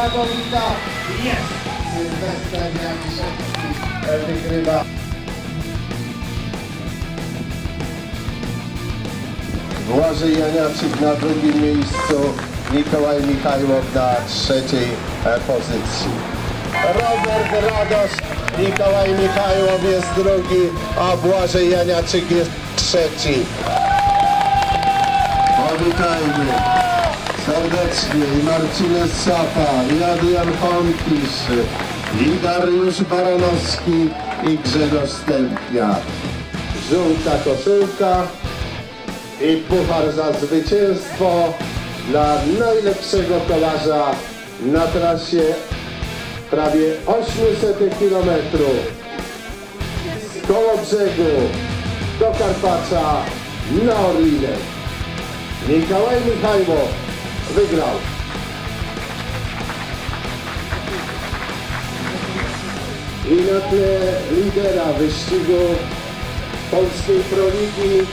Bravo, Vitor! Yes! Universidade de Artes. É de Błażej Janiaczyk na drugim miejscu, Mikołaj Michajłow na trzeciej e, pozycji. Robert Radosz, Mikołaj Michajłow jest drugi, a Błażej Janiaczyk jest trzeci. Powitajmy serdecznie i Marcinę Sapa, i Adrian Honkisz, i Dariusz Baranowski, i Grzegorz Stępnia. Żółta koszulka i puchar za zwycięstwo dla najlepszego kolarza na trasie prawie 800 km z Kołobrzegu do Karpacza na Orlinek. Mikołaj Michajło wygrał. I na tle lidera wyścigu Polskiej Proligi